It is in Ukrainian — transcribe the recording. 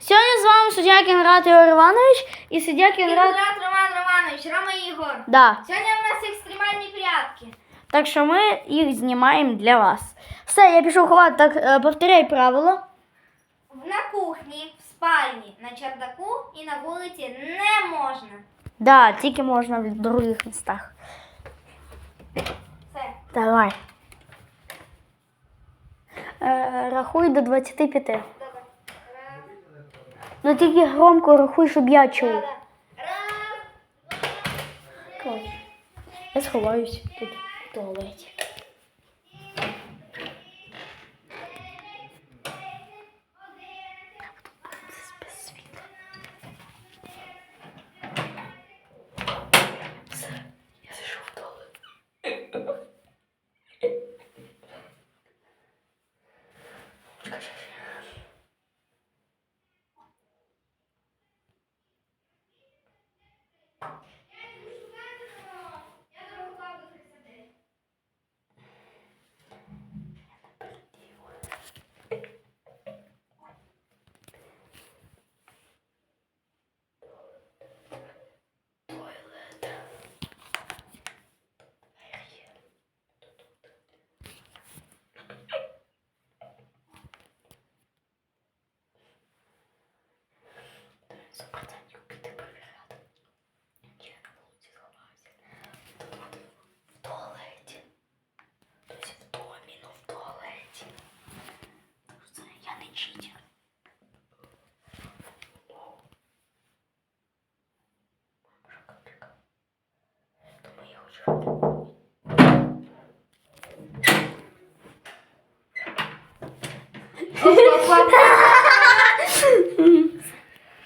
Сьогодні з вами суддя Кінрат Ігор Іванович і суддя Кінрат. Кіндрат Роман Романович, Рома Ігор. Да. Сьогодні у нас екстремальні прятки. Так що ми їх знімаємо для вас. Все, я пішов ховати. Так, е, повторяй правило. На кухні, в спальні, на чердаку і на вулиці не можна. Да, тільки можна в других містах. Все. Давай. Е, рахуй до 25. Ну тільки громко рахуй, щоб я чув. Раз, Я сховаюсь тут в туалеті. Okay. Шоколадка. Думаю, я хочу.